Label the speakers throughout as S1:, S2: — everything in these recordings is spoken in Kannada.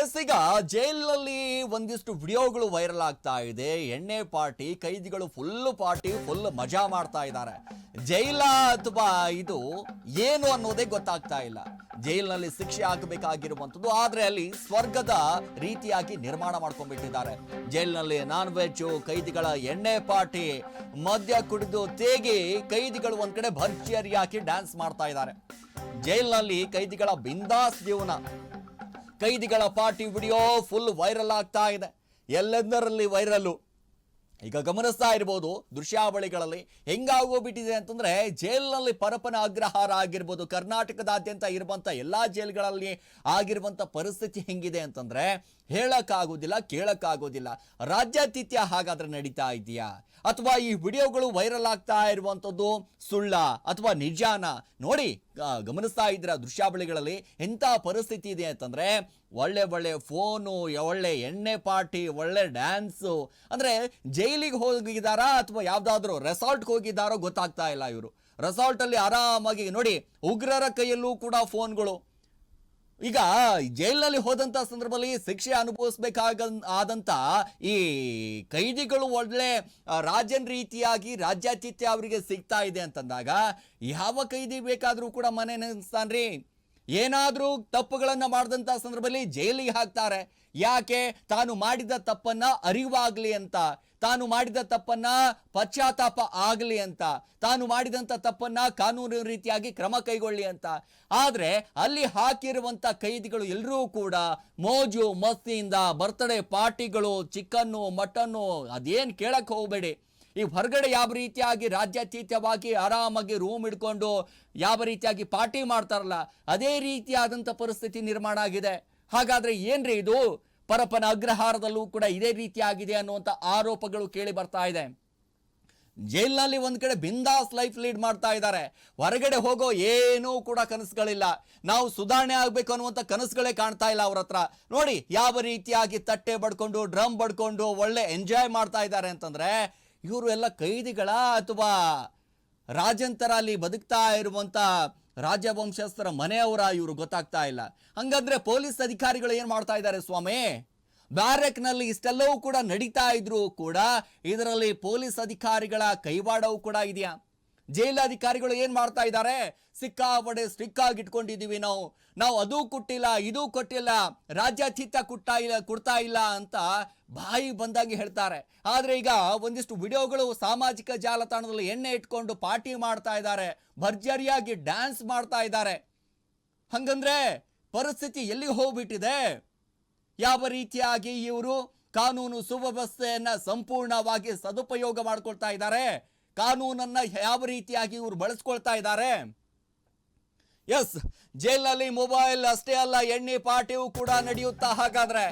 S1: ಎಸ್, ಈಗ ಜೈಲಿನಲ್ಲಿ ಒಂದಿಷ್ಟು ವಿಡಿಯೋಗಳು ವೈರಲ್ ಆಗ್ತಾ ಇದೆ. ಎಣ್ಣೆ ಪಾರ್ಟಿ, ಕೈದಿಗಳು ಫುಲ್ ಪಾರ್ಟಿ ಫುಲ್ ಮಜಾ ಮಾಡ್ತಾ ಇದ್ದಾರೆ. ಜೈಲ ಅಥವಾ ಇದು ಏನು ಅನ್ನೋದೇ ಗೊತ್ತಾಗ್ತಾ ಇಲ್ಲ. ಜೈಲಿನಲ್ಲಿ ಶಿಕ್ಷೆ ಆಗಬೇಕಾಗಿರುವಂಥದ್ದು, ಆದರೆ ಅಲ್ಲಿ ಸ್ವರ್ಗದ ರೀತಿಯಾಗಿ ನಿರ್ಮಾಣ ಮಾಡ್ಕೊಂಡ್ಬಿಟ್ಟಿದ್ದಾರೆ. ಜೈಲಿನಲ್ಲಿ ನಾನ್ ವೆಜ್ ಕೈದಿಗಳ ಎಣ್ಣೆ ಪಾರ್ಟಿ, ಮದ್ಯ ಕುಡಿದು ತೇಗಿ ಕೈದಿಗಳು ಒಂದ್ ಕಡೆ ಭರ್ಜರಿ ಹಾಕಿ ಡ್ಯಾನ್ಸ್ ಮಾಡ್ತಾ ಇದ್ದಾರೆ. ಜೈಲಿನಲ್ಲಿ ಕೈದಿಗಳ ಬಿಂದಾಸ್ ಜೀವನ. ಕೈದಿಗಳ ಪಾರ್ಟಿ ವಿಡಿಯೋ ಫುಲ್ ವೈರಲ್ ಆಗ್ತಾ ಇದೆ. ಎಲ್ಲೆಂದರಲ್ಲಿ ವೈರಲ್ಲು ಈಗ ಗಮನಿಸ್ತಾ ಇರ್ಬೋದು, ದೃಶ್ಯಾವಳಿಗಳಲ್ಲಿ ಹೆಂಗಾಗೋಗ್ಬಿಟ್ಟಿದೆ ಅಂತಂದ್ರೆ ಜೈಲಿನಲ್ಲಿ ಪರಪನ ಅಗ್ರಹಾರ ಆಗಿರ್ಬೋದು, ಕರ್ನಾಟಕದಾದ್ಯಂತ ಇರುವಂಥ ಎಲ್ಲಾ ಜೈಲ್ಗಳಲ್ಲಿ ಆಗಿರುವಂತ ಪರಿಸ್ಥಿತಿ ಹೆಂಗಿದೆ ಅಂತಂದ್ರೆ ಹೇಳಕ್ಕಾಗೋದಿಲ್ಲ ಕೇಳಕ್ಕಾಗೋದಿಲ್ಲ ರಾಜ್ಯಾತಿಥ್ಯ ಹಾಗಾದ್ರೆ ನಡೀತಾ ಇದೆಯಾ? ಅಥವಾ ಈ ವಿಡಿಯೋಗಳು ವೈರಲ್ ಆಗ್ತಾ ಇರುವಂತದ್ದು ಸುಳ್ಳ ಅಥವಾ ನಿಜಾನ? ನೋಡಿ ಗಮನಿಸ್ತಾ ಇದ್ರ ದೃಶ್ಯಾವಳಿಗಳಲ್ಲಿ ಎಂಥ ಪರಿಸ್ಥಿತಿ ಇದೆ ಅಂತಂದ್ರೆ ಒಳ್ಳೆ ಒಳ್ಳೆ ಫೋನು, ಒಳ್ಳೆ ಎಣ್ಣೆ ಪಾರ್ಟಿ, ಒಳ್ಳೆ ಡ್ಯಾನ್ಸು. ಅಂದ್ರೆ ಜೈಲಿಗೆ ಹೋಗಿದಾರಾ ಅಥವಾ ಯಾವುದಾದ್ರೂ ರೆಸಾರ್ಟ್ಗೆ ಹೋಗಿದ್ದಾರೋ ಗೊತ್ತಾಗ್ತಾ ಇಲ್ಲ ಇವರು. ರೆಸಾರ್ಟಲ್ಲಿ ಆರಾಮಾಗಿ ನೋಡಿ, ಉಗ್ರರ ಕೈಯಲ್ಲೂ ಕೂಡ ಫೋನ್ಗಳು. ಈಗ ಜೈಲಿನಲ್ಲಿ ಹೋದಂತ ಸಂದರ್ಭದಲ್ಲಿ ಶಿಕ್ಷೆ ಅನುಭವಿಸಬೇಕಾಗ ಆದಂತ ಈ ಕೈದಿಗಳು ಒಳ್ಳೆ ರಾಜನ್ ರೀತಿಯಾಗಿ ರಾಜ್ಯಾತಿಥ್ಯ ಅವರಿಗೆ ಸಿಗ್ತಾ ಇದೆ ಅಂತಂದಾಗ ಯಾವ ಕೈದಿ ಬೇಕಾದರೂ ಕೂಡ ಮನೆ ನೆನೆಸ್ತಾನ್ರಿ. ಏನಾದರೂ ತಪ್ಪುಗಳನ್ನು ಮಾಡಿದಂತ ಸಂದರ್ಭದಲ್ಲಿ ಜೈಲಿಗೆ ಹಾಕ್ತಾರೆ. ಯಾಕೆ? ತಾನು ಮಾಡಿದ ತಪ್ಪನ್ನ ಅರಿವಾಗ್ಲಿ ಅಂತ. ತಾನು ಮಾಡಿದ ತಪ್ಪನ್ನ ಪಶ್ಚಾತ್ತಾಪ ಆಗಲಿ ಅಂತ, ತಾನು ಮಾಡಿದಂತ ತಪ್ಪನ್ನ ಕಾನೂನು ರೀತಿಯಾಗಿ ಕ್ರಮ ಕೈಗೊಳ್ಳಿ ಅಂತ. ಆದ್ರೆ ಅಲ್ಲಿ ಹಾಕಿರುವಂತ ಕೈದಿಗಳು ಎಲ್ಲರೂ ಕೂಡ ಮೋಜು, ಮಸ್ತಿಯಿಂದ ಬರ್ತ್ಡೇ ಪಾರ್ಟಿಗಳು, ಚಿಕನ್ನು, ಮಟನ್ನು ಅದೇನ್ ಕೇಳಕ್ಕೆ ಹೋಗಬೇಡಿ. ಈ ಹೊರಗಡೆ ಯಾವ ರೀತಿಯಾಗಿ ರಾಜ್ಯಾತೀತವಾಗಿ ಆರಾಮಾಗಿ ರೂಮ್ ಇಡ್ಕೊಂಡು ಯಾವ ರೀತಿಯಾಗಿ ಪಾರ್ಟಿ ಮಾಡ್ತಾರಲ್ಲ, ಅದೇ ರೀತಿಯಾದಂಥ ಪರಿಸ್ಥಿತಿ ನಿರ್ಮಾಣ ಆಗಿದೆ. ಹಾಗಾದ್ರೆ ಏನ್ರಿ ಇದು? ಪರಪನ ಅಗ್ರಹಾರದಲ್ಲೂ ಕೂಡ ಇದೇ ರೀತಿಯಾಗಿದೆ ಅನ್ನುವಂಥ ಆರೋಪಗಳು ಕೇಳಿ ಬರ್ತಾ ಇದೆ. ಜೈಲಿನಲ್ಲಿ ಒಂದು ಕಡೆ ಬಿಂದಾಸ್ ಲೈಫ್ ಲೀಡ್ ಮಾಡ್ತಾ ಇದ್ದಾರೆ. ಹೊರಗಡೆ ಹೋಗೋ ಏನೂ ಕೂಡ ಕನಸುಗಳಿಲ್ಲ. ನಾವು ಸುಧಾರಣೆ ಆಗಬೇಕು ಅನ್ನುವಂಥ ಕನಸುಗಳೇ ಕಾಣ್ತಾ ಇಲ್ಲ ಅವ್ರ ಹತ್ರ. ನೋಡಿ, ಯಾವ ರೀತಿಯಾಗಿ ತಟ್ಟೆ ಬಡ್ಕೊಂಡು, ಡ್ರಮ್ ಬಡ್ಕೊಂಡು, ಒಳ್ಳೆ ಎಂಜಾಯ್ ಮಾಡ್ತಾ ಇದ್ದಾರೆ ಅಂತಂದರೆ, ಇವರು ಎಲ್ಲ ಕೈದಿಗಳ ಅಥವಾ ರಾಜಂತರ ಅಲ್ಲಿ ಬದುಕ್ತಾ ಇರುವಂತ ರಾಜವಂಶಸ್ಥರ ಮನೆಯವರ ಇವರು ಗೊತ್ತಾಗ್ತಾ ಇಲ್ಲ. ಹಂಗಂದ್ರೆ ಪೊಲೀಸ್ ಅಧಿಕಾರಿಗಳು ಏನು ಮಾಡ್ತಾ ಇದ್ದಾರೆ ಸ್ವಾಮಿ? ಬ್ಯಾರೆಕ್ನಲ್ಲಿ ಇಷ್ಟೆಲ್ಲವೂ ಕೂಡ ನಡೀತಾ ಇದ್ರು ಕೂಡ ಇದರಲ್ಲಿ ಪೊಲೀಸ್ ಅಧಿಕಾರಿಗಳ ಕೈವಾಡವೂ ಕೂಡ ಇದೆಯಾ? ಜೈಲಾಧಿಕಾರಿಗಳು ಏನ್ ಮಾಡ್ತಾ ಇದ್ದಾರೆ? ಸಿಕ್ಕಾಪಡೆ ಸ್ಟಿಕ್ ಆಗಿ ಇಟ್ಕೊಂಡಿದೀವಿ ನಾವು. ನಾವು ಅದು ಕೊಟ್ಟಿಲ್ಲ, ಇದು ಕೊಟ್ಟಿಲ್ಲ, ರಾಜ್ಯಾತೀತ ಕೊಟ್ಟಾ ಇಲ್ಲ, ಕೊಡ್ತಾ ಇಲ್ಲ ಅಂತ ಬಾಯಿ ಬಂದಾಗಿ ಹೇಳ್ತಾರೆ. ಆದರೆ ಈಗ ಒಂದಿಷ್ಟು ವಿಡಿಯೋಗಳು ಸಾಮಾಜಿಕ ಜಾಲತಾಣದಲ್ಲಿ ಎಣ್ಣೆ ಇಟ್ಕೊಂಡು ಪಾರ್ಟಿ ಮಾಡ್ತಾ ಇದ್ದಾರೆ. ಭರ್ಜರಿಯಾಗಿ ಡ್ಯಾನ್ಸ್ ಮಾಡ್ತಾ ಇದ್ದಾರೆ. ಹಂಗಂದ್ರೆ ಪರಿಸ್ಥಿತಿ ಎಲ್ಲಿಗೆ ಹೋಗ್ಬಿಟ್ಟಿದೆ? ಯಾವ ರೀತಿಯಾಗಿ ಇವರು ಕಾನೂನು ಸುವ್ಯವಸ್ಥೆಯನ್ನು ಸಂಪೂರ್ಣವಾಗಿ ಸದುಪಯೋಗ ಮಾಡ್ಕೊಳ್ತಾ ಇದ್ದಾರೆ? ಕಾನೂನನ್ನ ಯಾವ ರೀತಿಯಾಗಿ ಇವರು ಬಳಸ್ಕೊಳ್ತಾ ಇದ್ದಾರೆ? ಎಸ್ ಜೈಲಲ್ಲಿ ಮೊಬೈಲ್ ಅಷ್ಟೇ ಅಲ್ಲ, ಎಣ್ಣೆ ಪಾರ್ಟಿಯೂ ಕೂಡ ನಡೆಯುತ್ತಾ ಹಾಗಾದ್ರೆ?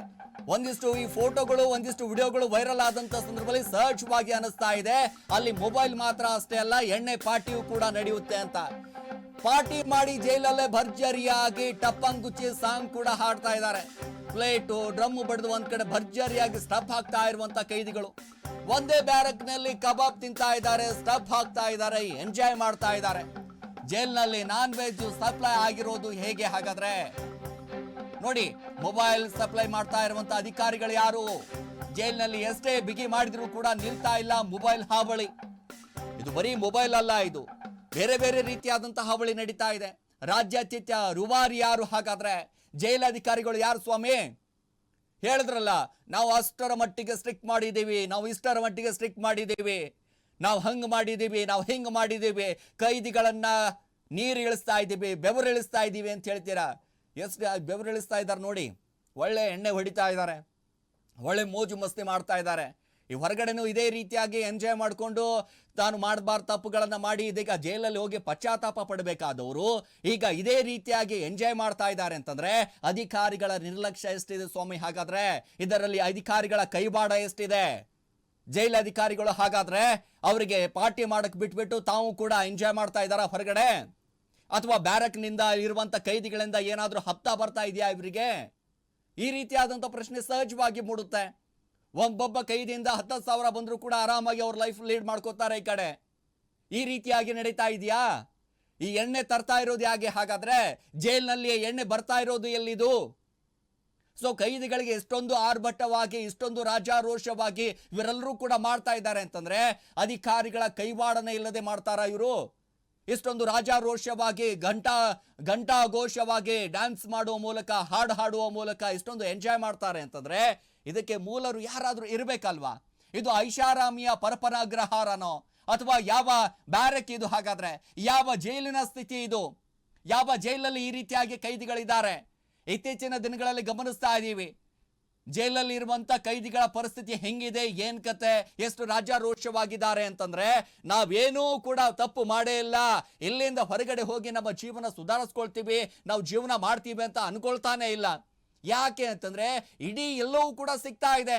S1: ಒಂದಿಷ್ಟು ಈ ಫೋಟೋಗಳು ಒಂದಿಷ್ಟು ವಿಡಿಯೋಗಳು ವೈರಲ್ ಆದಂತ ಸಂದರ್ಭದಲ್ಲಿ ಸಹಜವಾಗಿ ಅನಿಸ್ತಾ ಇದೆ. ಅಲ್ಲಿ ಮೊಬೈಲ್ ಮಾತ್ರ ಅಷ್ಟೇ ಅಲ್ಲ, ಎಣ್ಣೆ ಪಾರ್ಟಿಯೂ ಕೂಡ ನಡೆಯುತ್ತೆ ಅಂತ. ಪಾರ್ಟಿ ಮಾಡಿ ಜೈಲಲ್ಲೇ ಭರ್ಜರಿಯಾಗಿ ಟಪ್ಪಂಗುಚ್ಚಿ ಸಾಂಗ್ ಕೂಡ ಹಾಡ್ತಾ ಇದ್ದಾರೆ. ಪ್ಲೇಟು ಡ್ರಮ್ ಬಡಿದು ಒಂದ್ ಕಡೆ ಭರ್ಜರಿಯಾಗಿ ಸ್ಟಫ್ ಹಾಕ್ತಾ ಇರುವಂತ ಕೈದಿಗಳು. ಒಂದೇ ಬ್ಯಾರಕ್ನಲ್ಲಿ ಕಬಾಬ್ ತಿಂತಾ ಇದ್ದಾರೆ ಸ್ಟಫ್ ಹಾಕ್ತಾ ಇದ್ದಾರೆ, ಎಂಜಾಯ್ ಮಾಡ್ತಾ ಇದ್ದಾರೆ. ಜೈಲ್ನಲ್ಲಿ ನಾನ್ ವೆಜ್ ಸಪ್ಲೈ ಆಗಿರೋದು ಹೇಗೆ ಹಾಗಾದ್ರೆ? ನೋಡಿ, ಮೊಬೈಲ್ ಸಪ್ಲೈ ಮಾಡ್ತಾ ಇರುವಂತ ಅಧಿಕಾರಿಗಳು ಯಾರು? ಜೈಲಿನಲ್ಲಿ ಎಷ್ಟೇ ಬಿಗಿ ಮಾಡಿದ್ರು ಕೂಡ ನಿಲ್ತಾ ಇಲ್ಲ ಮೊಬೈಲ್ ಹಾವಳಿ. ಇದು ಬರೀ ಮೊಬೈಲ್ ಅಲ್ಲ ಇದು. ಬೇರೆ ಬೇರೆ ರೀತಿಯಾದಂತಹ ಹಾವಳಿ ನಡೀತಾ ಇದೆ. ರಾಜ್ಯಾತಿಥ್ಯ ರುವಾರಿ ಯಾರು? ಹಾಗಾದ್ರೆ ಜೈಲಾಧಿಕಾರಿಗಳು ಯಾರು ಸ್ವಾಮಿ? ಹೇಳಿದ್ರಲ್ಲ, ನಾವು ಅಷ್ಟರ ಮಟ್ಟಿಗೆ ಸ್ಟ್ರಿಕ್ ಮಾಡಿದ್ದೀವಿ, ನಾವು ಇಷ್ಟರ ಮಟ್ಟಿಗೆ ಸ್ಟ್ರಿಕ್ ಮಾಡಿದ್ದೀವಿ, ನಾವು ಹಂಗ್ ಮಾಡಿದ್ದೀವಿ, ನಾವು ಹಿಂಗೆ ಮಾಡಿದ್ದೀವಿ, ಕೈದಿಗಳನ್ನ ನೀರು ಇಳಿಸ್ತಾ ಇದ್ದೀವಿ, ಬೆವರು ಇಳಿಸ್ತಾ ಇದ್ದೀವಿ ಅಂತ ಹೇಳ್ತೀರಾ? ಎಷ್ಟು ಬೆವರು ಇಳಿಸ್ತಾ ಇದ್ದಾರೆ ನೋಡಿ. ಒಳ್ಳೆ ಎಣ್ಣೆ ಹೊಡಿತಾ ಇದ್ದಾರೆ. ಒಳ್ಳೆ ಮೋಜು ಮಸ್ತಿ ಮಾಡ್ತಾ ಇದ್ದಾರೆ. ಈ ಹೊರಗಡೆನೂ ಇದೇ ರೀತಿಯಾಗಿ ಎಂಜಾಯ್ ಮಾಡಿಕೊಂಡು ತಾನು ಮಾಡಬಾರ್ದು ತಪ್ಪುಗಳನ್ನು ಮಾಡಿ ಇದೀಗ ಜೈಲಲ್ಲಿ ಹೋಗಿ ಪಶ್ಚಾತ್ತಾಪ ಪಡಬೇಕಾದವರು ಈಗ ಇದೇ ರೀತಿಯಾಗಿ ಎಂಜಾಯ್ ಮಾಡ್ತಾ ಇದ್ದಾರೆ ಅಂತಂದ್ರೆ ಅಧಿಕಾರಿಗಳ ನಿರ್ಲಕ್ಷ್ಯ ಎಷ್ಟಿದೆ ಸ್ವಾಮಿ? ಹಾಗಾದ್ರೆ ಇದರಲ್ಲಿ ಅಧಿಕಾರಿಗಳ ಕೈವಾಡ ಎಷ್ಟಿದೆ? ಜೈಲ್ ಅಧಿಕಾರಿಗಳು ಹಾಗಾದ್ರೆ ಅವರಿಗೆ ಪಾರ್ಟಿ ಮಾಡಕ್ ಬಿಟ್ಬಿಟ್ಟು ತಾವು ಕೂಡ ಎಂಜಾಯ್ ಮಾಡ್ತಾ ಇದ್ದಾರಾ ಹೊರಗಡೆ? ಅಥವಾ ಬ್ಯಾರಕ್ನಿಂದ ಇರುವಂತ ಕೈದಿಗಳಿಂದ ಏನಾದರೂ ಹಪ್ತಾ ಬರ್ತಾ ಇದೆಯಾ ಇವರಿಗೆ? ಈ ರೀತಿಯಾದಂಥ ಪ್ರಶ್ನೆ ಸಹಜವಾಗಿ ಮೂಡುತ್ತೆ. ಒಬ್ಬೊಬ್ಬ ಕೈದಿಯಿಂದ ಹತ್ತು ಸಾವಿರ ಬಂದರೂ ಕೂಡ ಆರಾಮಾಗಿ ಅವ್ರ ಲೈಫ್ ಲೀಡ್ ಮಾಡ್ಕೋತಾರೆ ಈ ಕಡೆ. ಈ ರೀತಿಯಾಗಿ ನಡೀತಾ ಇದೆಯಾ? ಈ ಎಣ್ಣೆ ತರ್ತಾ ಇರೋದು ಹೇಗೆ ಹಾಗಾದ್ರೆ ಜೈಲ್ನಲ್ಲಿ ಎಣ್ಣೆ ಬರ್ತಾ ಇರೋದು ಎಲ್ಲಿದು? ಸೊ ಕೈದಿಗಳಿಗೆ ಎಷ್ಟೊಂದು ಆರ್ಭಟವಾಗಿ, ಇಷ್ಟೊಂದು ರಾಜಾರೋಷವಾಗಿ ಇವರೆಲ್ಲರೂ ಕೂಡ ಮಾಡ್ತಾ ಇದ್ದಾರೆ ಅಂತಂದರೆ ಅಧಿಕಾರಿಗಳ ಕೈವಾಡನೆ ಇಲ್ಲದೆ ಮಾಡ್ತಾರಾ ಇವರು? ಇಷ್ಟೊಂದು ರಾಜಾರೋಷವಾಗಿ, ಘಂಟಾ ಘಂಟಾ ಘೋಷವಾಗಿ ಡ್ಯಾನ್ಸ್ ಮಾಡುವ ಮೂಲಕ, ಹಾಡು ಹಾಡುವ ಮೂಲಕ ಇಷ್ಟೊಂದು ಎಂಜಾಯ್ ಮಾಡ್ತಾರೆ ಅಂತಂದ್ರೆ ಇದಕ್ಕೆ ಮೂಲರು ಯಾರಾದರೂ ಇರಬೇಕಲ್ವಾ? ಇದು ಐಷಾರಾಮಿಯ ಪರಪರಾಗ್ರಹಾರನೋ? ಅಥವಾ ಯಾವ ಬ್ಯಾರಕ್ ಇದು ಹಾಗಾದರೆ? ಯಾವ ಜೈಲಿನ ಸ್ಥಿತಿ ಇದು? ಯಾವ ಜೈಲಲ್ಲಿ ಈ ರೀತಿಯಾಗಿ ಕೈದಿಗಳಿದ್ದಾರೆ? ಇತ್ತೀಚಿನ ದಿನಗಳಲ್ಲಿ ಗಮನಿಸ್ತಾ ಇದ್ದೀವಿ. ಜೈಲಲ್ಲಿ ಇರುವಂತ ಕೈದಿಗಳ ಪರಿಸ್ಥಿತಿ ಹೆಂಗಿದೆ? ಏನ್ ಕತೆ? ಎಷ್ಟು ರಾಜಾರೋಷವಾಗಿದ್ದಾರೆ ಅಂತಂದ್ರೆ, ನಾವೇನೂ ಕೂಡ ತಪ್ಪು ಮಾಡೇ ಇಲ್ಲ. ಇಲ್ಲಿಂದ ಹೊರಗಡೆ ಹೋಗಿ ನಮ್ಮ ಜೀವನ ಸುಧಾರಿಸ್ಕೊಳ್ತೀವಿ. ನಾವು ಜೀವನ ಮಾಡ್ತೀವಿ ಅಂತ ಅನ್ಕೊಳ್ತಾನೆ ಇಲ್ಲ. ಯಾಕೆ ಅಂತಂದ್ರೆ ಇಡೀ ಎಲ್ಲವೂ ಕೂಡ ಸಿಗ್ತಾ ಇದೆ.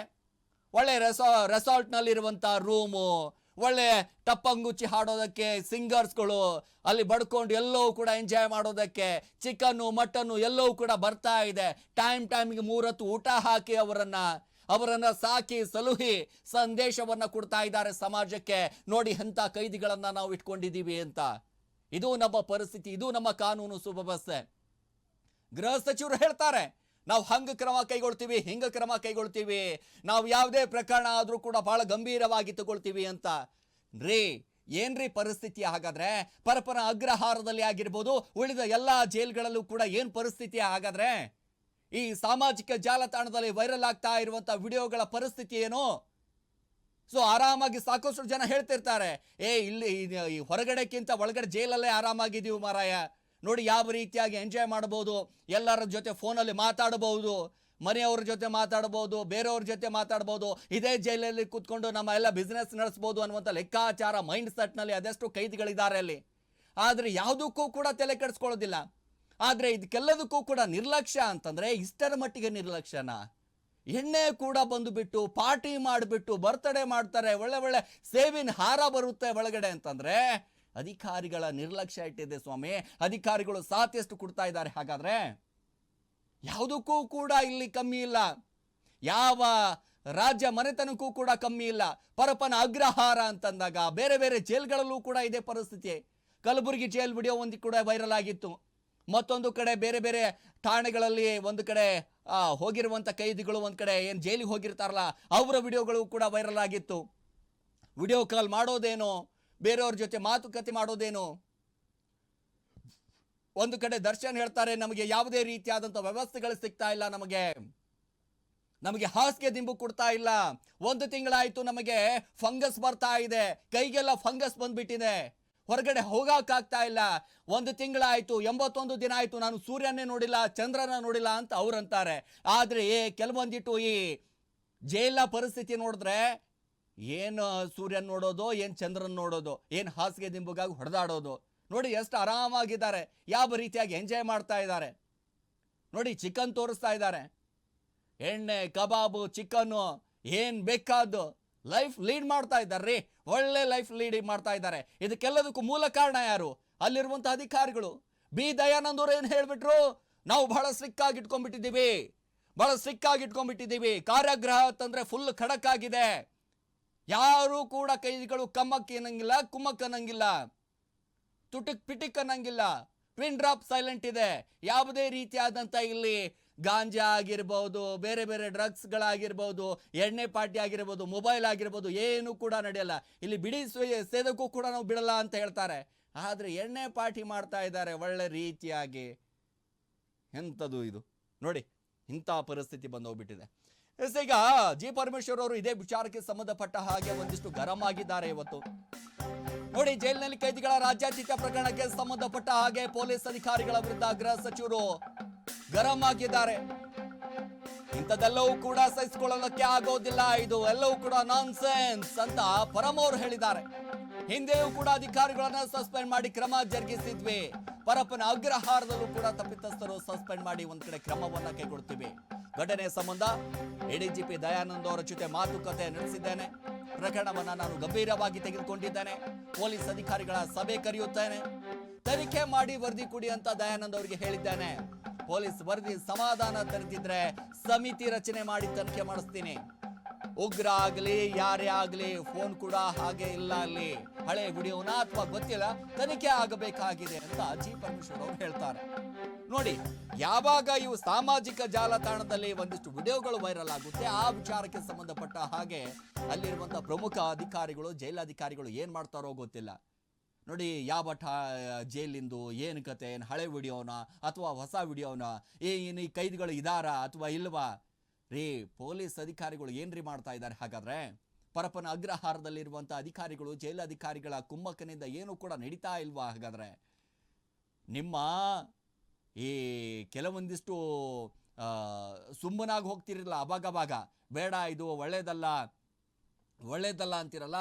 S1: ಒಳ್ಳೆ ರೆಸಾ ರೆಸಾರ್ಟ್ನಲ್ಲಿರುವಂಥ ರೂಮು, ಒಳ್ಳೆ ತಪ್ಪಂಗುಚ್ಚಿ ಹಾಡೋದಕ್ಕೆ ಸಿಂಗರ್ಸ್ಗಳು ಅಲ್ಲಿ ಬಡ್ಕೊಂಡು ಎಲ್ಲವೂ ಕೂಡ ಎಂಜಾಯ್ ಮಾಡೋದಕ್ಕೆ ಚಿಕನ್ನು, ಮಟನ್ನು ಎಲ್ಲವೂ ಕೂಡ ಬರ್ತಾ ಇದೆ. ಟೈಮ್ ಟೈಮ್ಗೆ ಮೂರತ್ತು ಊಟ ಹಾಕಿ ಅವರನ್ನ ಅವರನ್ನ ಸಾಕಿ, ಸಲುಹಿ ಸಂದೇಶವನ್ನ ಕೊಡ್ತಾ ಇದ್ದಾರೆ ಸಮಾಜಕ್ಕೆ. ನೋಡಿ ಎಂಥ ಕೈದಿಗಳನ್ನ ನಾವು ಇಟ್ಕೊಂಡಿದ್ದೀವಿ ಅಂತ. ಇದು ನಮ್ಮ ಪರಿಸ್ಥಿತಿ, ಇದು ನಮ್ಮ ಕಾನೂನು ಸುವ್ಯವಸ್ಥೆ. ಗೃಹ ಸಚಿವರು ಹೇಳ್ತಾರೆ ನಾವು ಹಂಗ ಕ್ರಮ ಕೈಗೊಳ್ತೀವಿ, ಹಿಂಗ ಕ್ರಮ ಕೈಗೊಳ್ತೀವಿ. ನಾವು ಯಾವುದೇ ಪ್ರಕರಣ ಆದರೂ ಕೂಡ ಬಹಳ ಗಂಭೀರವಾಗಿ ತಗೊಳ್ತೀವಿ ಅಂತ. ರೀ, ಏನ್ರಿ ಪರಿಸ್ಥಿತಿ ಹಾಗಾದ್ರೆ? ಪರಪರ ಅಗ್ರಹಾರದಲ್ಲಿ ಆಗಿರ್ಬೋದು, ಉಳಿದ ಎಲ್ಲ ಜೈಲ್ಗಳಲ್ಲೂ ಕೂಡ ಏನ್ ಪರಿಸ್ಥಿತಿ ಹಾಗಾದ್ರೆ? ಈ ಸಾಮಾಜಿಕ ಜಾಲತಾಣದಲ್ಲಿ ವೈರಲ್ ಆಗ್ತಾ ಇರುವಂತ ವಿಡಿಯೋಗಳ ಪರಿಸ್ಥಿತಿ ಏನು? ಸೊ, ಆರಾಮಾಗಿ ಸಾಕಷ್ಟು ಜನ ಹೇಳ್ತಿರ್ತಾರೆ, ಏ, ಇಲ್ಲಿ ಹೊರಗಡೆಕ್ಕಿಂತ ಒಳಗಡೆ ಜೈಲಲ್ಲೇ ಆರಾಮಾಗಿದ್ದೀವಿ ಮಾರಾಯ. ನೋಡಿ ಯಾವ ರೀತಿಯಾಗಿ ಎಂಜಾಯ್ ಮಾಡಬಹುದು, ಎಲ್ಲರ ಜೊತೆ ಫೋನಲ್ಲಿ ಮಾತಾಡಬಹುದು, ಮನೆಯವ್ರ ಜೊತೆ ಮಾತಾಡಬಹುದು, ಬೇರೆಯವ್ರ ಜೊತೆ ಮಾತಾಡಬಹುದು, ಇದೇ ಜೈಲಲ್ಲಿ ಕೂತ್ಕೊಂಡು ನಮ್ಮ ಎಲ್ಲ ಬಿಸ್ನೆಸ್ ನಡೆಸ್ಬೋದು ಅನ್ನುವಂಥ ಲೆಕ್ಕಾಚಾರ ಮೈಂಡ್ ಸೆಟ್ನಲ್ಲಿ ಅದೆಷ್ಟು ಕೈದಿಗಳಿದ್ದಾರೆ ಅಲ್ಲಿ. ಆದರೆ ಯಾವುದಕ್ಕೂ ಕೂಡ ತಲೆ ಕೆಡಿಸ್ಕೊಳ್ಳೋದಿಲ್ಲ. ಆದರೆ ಇದಕ್ಕೆಲ್ಲದಕ್ಕೂ ಕೂಡ ನಿರ್ಲಕ್ಷ್ಯ ಅಂತಂದ್ರೆ ಇಷ್ಟರ ಮಟ್ಟಿಗೆ ನಿರ್ಲಕ್ಷ್ಯನ? ಎಣ್ಣೆ ಕೂಡ ಬಂದುಬಿಟ್ಟು ಪಾರ್ಟಿ ಮಾಡಿಬಿಟ್ಟು ಬರ್ತಡೇ ಮಾಡ್ತಾರೆ, ಒಳ್ಳೆ ಒಳ್ಳೆ ಸೇವಿನ ಹಾರ ಬರುತ್ತೆ ಒಳಗಡೆ ಅಂತಂದ್ರೆ ಅಧಿಕಾರಿಗಳ ನಿರ್ಲಕ್ಷ್ಯ ಇಟ್ಟಿದೆ ಸ್ವಾಮಿ. ಅಧಿಕಾರಿಗಳು ಸಾಥ್ ಎಷ್ಟು ಕೊಡ್ತಾ ಇದ್ದಾರೆ. ಹಾಗಾದ್ರೆ ಯಾವುದಕ್ಕೂ ಕೂಡ ಇಲ್ಲಿ ಕಮ್ಮಿ ಇಲ್ಲ. ಯಾವ ರಾಜ್ಯ ಮನೆತನಕ್ಕೂ ಕೂಡ ಕಮ್ಮಿ ಇಲ್ಲ. ಪರಪನ ಅಗ್ರಹಾರ ಅಂತಂದಾಗ ಬೇರೆ ಬೇರೆ ಜೈಲ್ಗಳಲ್ಲೂ ಕೂಡ ಇದೇ ಪರಿಸ್ಥಿತಿ. ಕಲಬುರಗಿ ಜೈಲ್ ವಿಡಿಯೋ ಒಂದು ಕೂಡ ವೈರಲ್ ಆಗಿತ್ತು. ಮತ್ತೊಂದು ಕಡೆ ಬೇರೆ ಬೇರೆ ಠಾಣೆಗಳಲ್ಲಿ ಒಂದು ಕಡೆ ಹೋಗಿರುವಂಥ ಕೈದಿಗಳು ಒಂದು ಕಡೆ ಏನು ಜೈಲಿಗೆ ಹೋಗಿರ್ತಾರಲ್ಲ, ಅವರ ವಿಡಿಯೋಗಳು ಕೂಡ ವೈರಲ್ ಆಗಿತ್ತು. ವಿಡಿಯೋ ಕಾಲ್ ಮಾಡೋದೇನು ಬೇರೆಯವ್ರ ಜೊತೆ ಮಾತುಕತೆ ಮಾಡೋದೇನು? ಒಂದು ಕಡೆ ದರ್ಶನ್ ಹೇಳ್ತಾರೆ, ನಮಗೆ ಯಾವುದೇ ರೀತಿಯಾದಂಥ ವ್ಯವಸ್ಥೆಗಳು ಸಿಗ್ತಾ ಇಲ್ಲ ನಮಗೆ. ನಮಗೆ ಹಾಸಿಗೆ ದಿಂಬು ಕೊಡ್ತಾ ಇಲ್ಲ. ಒಂದು ತಿಂಗಳಾಯಿತು ನಮಗೆ ಫಂಗಸ್ ಬರ್ತಾ ಇದೆ. ಕೈಗೆಲ್ಲ ಫಂಗಸ್ ಬಂದ್ಬಿಟ್ಟಿದೆ. ಹೊರಗಡೆ ಹೋಗಕ್ಕಾಗ್ತಾ ಇಲ್ಲ. ಒಂದು ತಿಂಗಳಾಯಿತು, ಎಂಬತ್ತೊಂದು ದಿನ ಆಯ್ತು ನಾನು ಸೂರ್ಯನೇ ನೋಡಿಲ್ಲ, ಚಂದ್ರನ ನೋಡಿಲ್ಲ ಅಂತ ಅವ್ರಂತಾರೆ ಆದ್ರೆ ಕೆಲವೊಂದಿಟ್ಟು ಈ ಜೈಲ ಪರಿಸ್ಥಿತಿ ನೋಡಿದ್ರೆ ಏನು ಸೂರ್ಯನ ನೋಡೋದು, ಏನು ಚಂದ್ರನ್ ನೋಡೋದು, ಏನು ಹಾಸಿಗೆ ದಿಂಬುಗಾಗಿ ಹೊಡೆದಾಡೋದು, ನೋಡಿ ಎಷ್ಟು ಆರಾಮಾಗಿದ್ದಾರೆ. ಯಾವ ರೀತಿಯಾಗಿ ಎಂಜಾಯ್ ಮಾಡ್ತಾ ಇದ್ದಾರೆ. ನೋಡಿ ಚಿಕನ್ ತೋರಿಸ್ತಾ ಇದ್ದಾರೆ. ಎಣ್ಣೆ, ಕಬಾಬು, ಚಿಕನ್ನು, ಏನ್ ಬೇಕಾದ್ದು ಲೈಫ್ ಲೀಡ್ ಮಾಡ್ತಾ ಇದ್ದಾರೆ ಒಳ್ಳೆ ಲೈಫ್ ಲೀಡ್ ಮಾಡ್ತಾ ಇದ್ದಾರೆ. ಇದಕ್ಕೆಲ್ಲದಕ್ಕೂ ಮೂಲ ಕಾರಣ ಯಾರು? ಅಲ್ಲಿರುವಂಥ ಅಧಿಕಾರಿಗಳು. ಬಿ. ದಯಾನಂದ್ ಏನು ಹೇಳ್ಬಿಟ್ರು? ನಾವು ಬಹಳ ಸ್ಟ್ರಿಕ್ ಆಗಿ ಇಟ್ಕೊಂಡ್ಬಿಟ್ಟಿದ್ದೀವಿ ಬಹಳ ಸ್ಟ್ರಿಕ್ ಆಗಿ ಇಟ್ಕೊಂಡ್ಬಿಟ್ಟಿದ್ದೀವಿ ಕಾರ್ಯಗ್ರಹ ಅಂತಂದ್ರೆ ಫುಲ್ ಖಡಕ್ ಆಗಿದೆ. ಯಾರು ಕೂಡ ಕೈದಿಗಳು ಕಮ್ಮಕ್ಕೆ ಏನಂಗಿಲ್ಲ ಕುಮ್ಮಕ್ ಅನ್ನಂಗಿಲ್ಲ, ತುಟುಕ್ ಪಿಟಿಕ್ ಅನ್ನಂಗಿಲ್ಲ. ಟ್ವಿನ್ ಡ್ರಾಪ್ ಸೈಲೆಂಟ್ ಇದೆ. ಯಾವುದೇ ರೀತಿಯಾದಂಥ ಇಲ್ಲಿ ಗಾಂಜಾ ಆಗಿರ್ಬೋದು, ಬೇರೆ ಬೇರೆ ಡ್ರಗ್ಸ್ಗಳಾಗಿರ್ಬೋದು, ಎಣ್ಣೆ ಪಾರ್ಟಿ ಆಗಿರ್ಬೋದು, ಮೊಬೈಲ್ ಆಗಿರ್ಬೋದು, ಏನು ಕೂಡ ನಡೆಯಲ್ಲ. ಇಲ್ಲಿ ಬಿಡಿ ಸೇದಕ್ಕೂ ಕೂಡ ನಾವು ಬಿಡಲ್ಲ ಅಂತ ಹೇಳ್ತಾರೆ. ಆದರೆ ಎಣ್ಣೆ ಪಾರ್ಟಿ ಮಾಡ್ತಾ ಇದ್ದಾರೆ ಒಳ್ಳೆ ರೀತಿಯಾಗಿ. ಎಂಥದ್ದು ಇದು? ನೋಡಿ, ಇಂಥ ಪರಿಸ್ಥಿತಿ ಬಂದು ಹೋಗ್ಬಿಟ್ಟಿದೆ. ಎಸ್, ಈಗ ಜಿ. ಪರಮೇಶ್ವರ್ ಅವರು ಇದೇ ವಿಚಾರಕ್ಕೆ ಸಂಬಂಧಪಟ್ಟ ಹಾಗೆ ಒಂದಿಷ್ಟು ಗರಂ ಆಗಿದ್ದಾರೆ ಇವತ್ತು. ನೋಡಿ ಜೈಲಿನಲ್ಲಿ ಕೈದಿಗಳ ರಾಜ್ಯಾತೀತ ಪ್ರಕರಣಕ್ಕೆ ಸಂಬಂಧಪಟ್ಟ ಹಾಗೆ ಪೊಲೀಸ್ ಅಧಿಕಾರಿಗಳ ವಿರುದ್ಧ ಗೃಹ ಸಚಿವರು ಗರಂ ಆಗಿದ್ದಾರೆ. ಇಂಥದ್ದೆಲ್ಲವೂ ಕೂಡ ಸಹಿಸಿಕೊಳ್ಳಲಿಕ್ಕೆ ಆಗೋದಿಲ್ಲ. ಇದು ಎಲ್ಲವೂ ಕೂಡ ನಾನ್ಸೆನ್ಸ್ ಅಂತ ಪರಮೋರ್ ಹೇಳಿದ್ದಾರೆ. ಹಿಂದೆಯೂ ಕೂಡ ಅಧಿಕಾರಿಗಳನ್ನ ಸಸ್ಪೆಂಡ್ ಮಾಡಿ ಕ್ರಮ ಜರುಗಿಸಿದ್ವಿ. ಪರಪ್ಪನ ಅಗ್ರಹಾರದಲ್ಲೂ ಕೂಡ ತಪ್ಪಿತಸ್ಥರು ಸಸ್ಪೆಂಡ್ ಮಾಡಿ ಒಂದ್ ಕಡೆ ಕ್ರಮವನ್ನ ಕೈಗೊಳ್ತೀವಿ. ಘಟನೆ ಸಂಬಂಧ ಎಡಿಜಿಪಿ ದಯಾನಂದ್ ಅವರ ಜೊತೆ ಮಾತುಕತೆ ನಡೆಸಿದ್ದೇನೆ. ಪ್ರಕರಣವನ್ನ ನಾನು ಗಂಭೀರವಾಗಿ ತೆಗೆದುಕೊಂಡಿದ್ದೇನೆ. ಪೊಲೀಸ್ ಅಧಿಕಾರಿಗಳ ಸಭೆ ಕರೆಯುತ್ತೇನೆ. ತನಿಖೆ ಮಾಡಿ ವರದಿ ಕೊಡಿ ಅಂತ ದಯಾನಂದ್ ಅವರಿಗೆ ಹೇಳಿದ್ದೇನೆ. ಪೊಲೀಸ್ ವರದಿ ಸಮಾಧಾನ ತರೆದಿದ್ರೆ ಸಮಿತಿ ರಚನೆ ಮಾಡಿ ತನಿಖೆ ಮಾಡಿಸ್ತೀನಿ. ಉಗ್ರ ಆಗಲಿ, ಯಾರೇ ಆಗಲಿ, ಫೋನ್ ಕೂಡ ಹಾಗೆ ಇಲ್ಲ ಅಲ್ಲಿ. ಹಳೆ ವಿಡಿಯೋನ ಅಥವಾ ಗೊತ್ತಿಲ್ಲ, ತನಿಖೆ ಆಗಬೇಕಾಗಿದೆ ಅಂತ ಜಿ ಪರಮೇಶ್ವರ್ ಅವರು ಹೇಳ್ತಾರೆ. ನೋಡಿ, ಯಾವಾಗ ಇವು ಸಾಮಾಜಿಕ ಜಾಲತಾಣದಲ್ಲಿ ಒಂದಿಷ್ಟು ವಿಡಿಯೋಗಳು ವೈರಲ್ ಆಗುತ್ತೆ, ಆ ವಿಚಾರಕ್ಕೆ ಸಂಬಂಧಪಟ್ಟ ಹಾಗೆ ಅಲ್ಲಿರುವಂತಹ ಪ್ರಮುಖ ಅಧಿಕಾರಿಗಳು, ಜೈಲಾಧಿಕಾರಿಗಳು ಏನು ಮಾಡ್ತಾರೋ ಗೊತ್ತಿಲ್ಲ. ನೋಡಿ, ಯಾವ ಠಾ, ಜೈಲಿಂದು ಏನು ಕತೆ, ಏನು ಹಳೆ ವಿಡಿಯೋನ ಅಥವಾ ಹೊಸ ವಿಡಿಯೋನ ಏನು ಈ ಕೈದಿಗಳು ಇದಾರಾ ಅಥವಾ ಇಲ್ವಾ? ರೀ, ಪೊಲೀಸ್ ಅಧಿಕಾರಿಗಳು ಏನ್ರಿ ಮಾಡ್ತಾ ಇದ್ದಾರೆ ಹಾಗಾದ್ರೆ? ಪರಪನ ಅಗ್ರಹಾರದಲ್ಲಿರುವಂಥ ಅಧಿಕಾರಿಗಳು, ಜೈಲಾಧಿಕಾರಿಗಳ ಕುಮ್ಮಕ್ಕನಿಂದ ಏನು ಕೂಡ ನಡೀತಾ ಇಲ್ವಾ? ಹಾಗಾದ್ರೆ ನಿಮ್ಮ ಈ ಕೆಲವೊಂದಿಷ್ಟು ಸುಮ್ಮನಾಗಿ ಹೋಗ್ತಿರಲ್ಲ ಅವಾಗವಾಗ? ಬೇಡ, ಇದು ಒಳ್ಳೇದಲ್ಲ ಒಳ್ಳೇದಲ್ಲ ಅಂತಿರಲ್ಲ?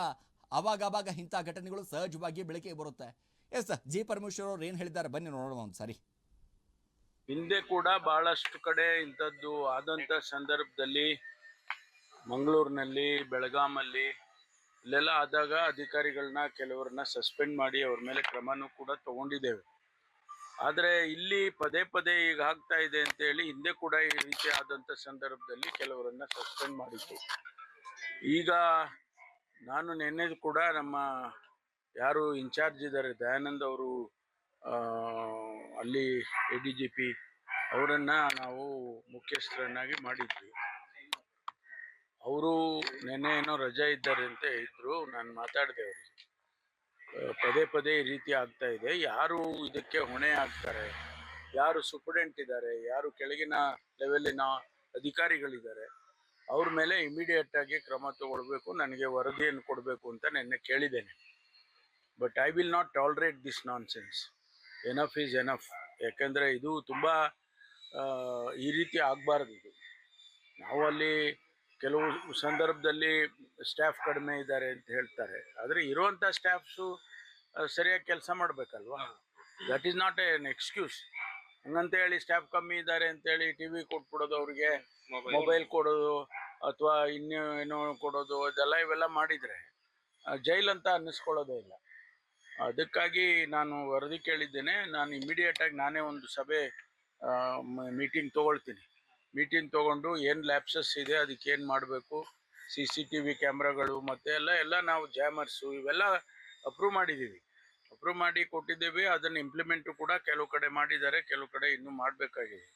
S1: ಅವಾಗ ಅವಾಗ ಇಂಥ ಘಟನೆಗಳು ಸಹಜವಾಗಿ ಬೆಳಕಿಗೆ ಬರುತ್ತೆ. S G. ಪರಮೇಶ್ವರ್ ಅವ್ರು ಏನು ಹೇಳಿದ್ದಾರೆ? ಬನ್ನಿ ನೋಡೋಣ ಒಂದು ಸರಿ.
S2: ಹಿಂದೆ ಕೂಡ ಬಹಳಷ್ಟು ಕಡೆ ಇಂಥದ್ದು ಆದಂತ ಸಂದರ್ಭದಲ್ಲಿ ಮಂಗಳೂರಿನಲ್ಲಿ ಬೆಳಗಾಮಲ್ಲಿ ಇಲ್ಲೆಲ್ಲ ಆದಾಗ ಅಧಿಕಾರಿಗಳನ್ನ ಕೆಲವರನ್ನ ಸಸ್ಪೆಂಡ್ ಮಾಡಿ ಅವ್ರ ಮೇಲೆ ಕ್ರಮನೂ ಕೂಡ ತಗೊಂಡಿದ್ದೇವೆ. ಆದರೆ ಇಲ್ಲಿ ಪದೇ ಪದೇ ಈಗ ಆಗ್ತಾ ಇದೆ ಅಂತ ಹೇಳಿ ಹಿಂದೆ ಕೂಡ ಈ ರೀತಿ ಆದಂತ ಸಂದರ್ಭದಲ್ಲಿ ಕೆಲವರನ್ನ ಸಸ್ಪೆಂಡ್ ಮಾಡಿತ್ತು ಈಗ ನಾನು ನಿನ್ನೆ ಕೂಡ ನಮ್ಮ ಯಾರು ಇನ್ಚಾರ್ಜ್ ಇದ್ದಾರೆ, ದಯಾನಂದ್ ಅವರು ಅಲ್ಲಿ ಎ ಡಿ ಜಿ ಪಿ ಅವರನ್ನು ನಾವು ಮುಖ್ಯಸ್ಥರನ್ನಾಗಿ ಮಾಡಿದ್ವಿ. ಅವರು ನೆನ್ನೆ ಏನೋ ರಜೆ ಇದ್ದಾರೆ ಅಂತ ಹೇಳಿದ್ರು. ನಾನು ಮಾತಾಡಿದೆ ಅವರಿಗೆ. ಪದೇ ಪದೇ ಈ ರೀತಿ ಆಗ್ತಾ ಇದೆ. ಯಾರು ಇದಕ್ಕೆ ಹೊಣೆ ಆಗ್ತಾರೆ? ಯಾರು ಸೂಪರ್ಡೆಂಟ್ ಇದ್ದಾರೆ? ಯಾರು ಕೆಳಗಿನ ಲೆವೆಲಿನ ಅಧಿಕಾರಿಗಳಿದ್ದಾರೆ? ಅವ್ರ ಮೇಲೆ ಇಮಿಡಿಯೇಟ್ ಆಗಿ ಕ್ರಮ ತಗೊಳ್ಬೇಕು. ನನಗೆ ವರದಿಯನ್ನು ಕೊಡಬೇಕು ಅಂತ ನೆನ್ನೆ ಕೇಳಿದ್ದೇನೆ. But I will not tolerate this nonsense enough is enough ಯಾಕೆಂದರೆ ಇದು ತುಂಬ ಈ ರೀತಿ ಆಗಬಾರ್ದು ಇದು. ನಾವು ಅಲ್ಲಿ ಕೆಲವು ಸಂದರ್ಭದಲ್ಲಿ ಸ್ಟಾಫ್ ಕಡಿಮೆ ಇದ್ದಾರೆ ಅಂತ ಹೇಳ್ತಾರೆ. ಆದರೆ ಇರುವಂಥ ಸ್ಟಾಫ್ಸು ಸರಿಯಾಗಿ ಕೆಲಸ ಮಾಡಬೇಕಲ್ವಾ? That is not an excuse ಹಂಗಂತ ಹೇಳಿ ಸ್ಟಾಫ್ ಕಮ್ಮಿ ಇದ್ದಾರೆ ಅಂತೇಳಿ ಟಿ ವಿ ಕೊಟ್ಬಿಡೋದು ಅವ್ರಿಗೆ ಮೊಬೈಲ್ ಕೊಡೋದು ಅಥವಾ ಇನ್ನೂ ಏನೋ ಕೊಡೋದು ಅದೆಲ್ಲ ಇವೆಲ್ಲ ಮಾಡಿದರೆ ಜೈಲ್ ಅಂತ ಅನ್ನಿಸ್ಕೊಳ್ಳೋದೇ ಇಲ್ಲ. ಅದಕ್ಕಾಗಿ ನಾನು ವರದಿ ಕೇಳಿದ್ದೇನೆ. ನಾನು ಇಮಿಡಿಯೇಟಾಗಿ ನಾನೇ ಒಂದು ಸಭೆ ಮೀಟಿಂಗ್ ತಗೊಳ್ತೀನಿ. ಮೀಟಿಂಗ್ ತಗೊಂಡು ಏನು ಲ್ಯಾಪ್ಸಸ್ ಇದೆ ಅದಕ್ಕೆ ಏನು ಮಾಡಬೇಕು? ಸಿ ಸಿ ಟಿ ವಿ ಕ್ಯಾಮ್ರಾಗಳು ಮತ್ತು ಎಲ್ಲ ಎಲ್ಲ ನಾವು ಜಾಮರ್ಸು ಇವೆಲ್ಲ ಅಪ್ರೂವ್ ಮಾಡಿದ್ದೀವಿ ಅಪ್ರೂವ್ ಮಾಡಿ ಕೊಟ್ಟಿದ್ದೇವೆ ಅದನ್ನು ಇಂಪ್ಲಿಮೆಂಟು ಕೂಡ ಕೆಲವು ಕಡೆ ಮಾಡಿದ್ದಾರೆ ಕೆಲವು ಕಡೆ ಇನ್ನೂ ಮಾಡಬೇಕಾಗಿದೆ.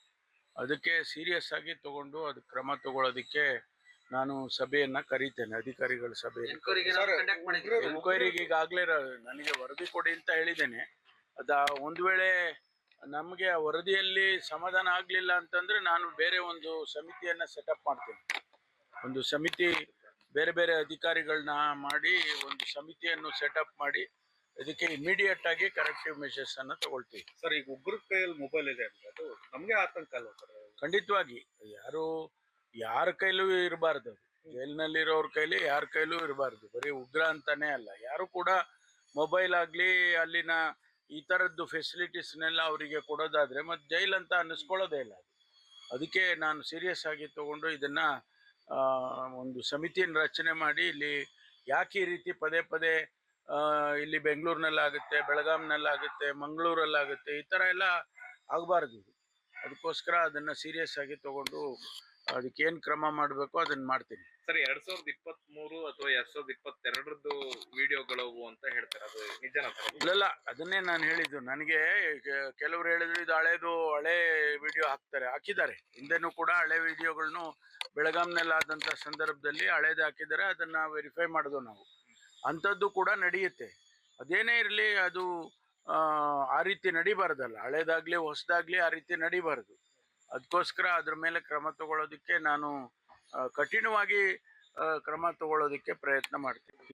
S2: ಅದಕ್ಕೆ ಸೀರಿಯಸ್ ಆಗಿ ತಗೊಂಡು ಅದು ಕ್ರಮ ತಗೊಳ್ಳೋದಕ್ಕೆ ನಾನು ಸಭೆಯನ್ನು ಕರೀತೇನೆ ಅಧಿಕಾರಿಗಳ ಸಭೆ ಎನ್ಕ್ವೈರಿಗೆ ಈಗಾಗಲೇ ನನಗೆ ವರದಿ ಕೊಡಿ ಅಂತ ಹೇಳಿದ್ದೇನೆ. ಅದ ಒಂದು ವೇಳೆ ನಮಗೆ ಆ ವರದಿಯಲ್ಲಿ ಸಮಾಧಾನ ಆಗಲಿಲ್ಲ ಅಂತಂದ್ರೆ ನಾನು ಬೇರೆ ಒಂದು ಸಮಿತಿಯನ್ನ ಸೆಟಪ್ ಮಾಡ್ತೇನೆ. ಒಂದು ಸಮಿತಿ ಬೇರೆ ಬೇರೆ ಅಧಿಕಾರಿಗಳನ್ನ ಮಾಡಿ ಒಂದು ಸಮಿತಿಯನ್ನು ಸೆಟಪ್ ಮಾಡಿ ಅದಕ್ಕೆ ಇಮಿಡಿಯೇಟ್ ಆಗಿ ಕರೆಕ್ಟಿವ್ ಮೆಷರ್ಸ್ ಅನ್ನ ತಗೊಳ್ತೀವಿ.
S3: ಸರ್ ಈಗ ಉಗ್ರ ಕೈಯಲ್ಲಿ ಮೊಬೈಲ್ ಇದೆ ಅಂದ್ರೆ ಅದು ನಮಗೆ ಆತಂಕ ಅಲ್ಲ ಸರ್
S2: ಖಂಡಿತವಾಗಿ. ಯಾರು ಯಾರ ಕೈಲೂ ಇರಬಾರ್ದು ಜೈಲಿನಲ್ಲಿರೋರ ಕೈಲಿ ಯಾರ ಕೈಲೂ ಇರಬಾರ್ದು. ಬರೀ ಉಗ್ರ ಅಂತಾನೆ ಅಲ್ಲ. ಯಾರು ಕೂಡ ಮೊಬೈಲ್ ಆಗಲಿ ಅಲ್ಲಿನ ಈ ಥರದ್ದು ಫೆಸಿಲಿಟೀಸ್ನೆಲ್ಲ ಅವರಿಗೆ ಕೊಡೋದಾದ್ರೆ ಮತ್ತೆ ಜೈಲ್ ಅಂತ ಅನ್ನಿಸ್ಕೊಳ್ಳೋದೇ ಇಲ್ಲ. ಅದಕ್ಕೆ ನಾನು ಸೀರಿಯಸ್ ಆಗಿ ತಗೊಂಡು ಇದನ್ನ ಒಂದು ಸಮಿತಿಯನ್ನು ರಚನೆ ಮಾಡಿ ಇಲ್ಲಿ ಯಾಕೆ ಈ ರೀತಿ ಪದೇ ಪದೇ ಇಲ್ಲಿ ಬೆಂಗಳೂರಿನಲ್ಲಾಗುತ್ತೆ, ಬೆಳಗಾಂನಲ್ಲಾಗುತ್ತೆ, ಮಂಗಳೂರಲ್ಲಾಗುತ್ತೆ, ಈ ಥರ ಎಲ್ಲ ಆಗಬಾರ್ದು ಅದಕ್ಕೋಸ್ಕರ ಅದನ್ನ ಸೀರಿಯಸ್ ಆಗಿ ತಗೊಂಡು ಅದಕ್ಕೆ ಏನು ಕ್ರಮ ಮಾಡಬೇಕು ಅದನ್ನ ಮಾಡ್ತೀನಿ.
S3: ಸರ್ ಎರಡ್ ಸಾವಿರದ ಇಪ್ಪತ್ತ್ ಮೂರು ಅಥವಾ ಎರಡ್ ಸಾವಿರದ ಇಪ್ಪತ್ತೆರಡರದ್ದು ವಿಡಿಯೋಗಳು ಅಂತ ಹೇಳ್ತಾರೆ? ಅದು ನಿಜನ
S2: ಇಲ್ಲ ಅದನ್ನೇ ನಾನು ಹೇಳಿದ್ದು. ನನಗೆ ಕೆಲವರು ಹೇಳಿದ್ರು ಇದು ಹಳೇದು ಹಳೆ ವಿಡಿಯೋ ಹಾಕ್ತಾರೆ. ಹಾಕಿದ್ದಾರೆ. ಹಿಂದೆನೂ ಕೂಡ ಹಳೆ ವಿಡಿಯೋಗಳನ್ನು ಬೆಳಗಾಂನಲ್ಲಾದಂಥ ಸಂದರ್ಭದಲ್ಲಿ ಹಳೇದು ಹಾಕಿದ್ದಾರೆ. ಅದನ್ನ ವೆರಿಫೈ ಮಾಡಿದ್ವು ನಾವು. ಅಂಥದ್ದು ಕೂಡ ನಡೆಯುತ್ತೆ. ಅದೇನೇ ಇರಲಿ ಅದು ಆ, ರೀತಿ ನಡಿಬಾರ್ದಲ್ಲ. ಹಳೇದಾಗ್ಲಿ ಹೊಸದಾಗ್ಲಿ ಆ ರೀತಿ ನಡಿಬಾರ್ದು. ಅದಕ್ಕೋಸ್ಕರ ಅದ್ರ ಮೇಲೆ ಕ್ರಮ ತಗೊಳ್ಳೋದಕ್ಕೆ ನಾನು ಕಠಿಣವಾಗಿ ಕ್ರಮ ತಗೊಳ್ಳೋದಕ್ಕೆ ಪ್ರಯತ್ನ ಮಾಡ್ತೀನಿ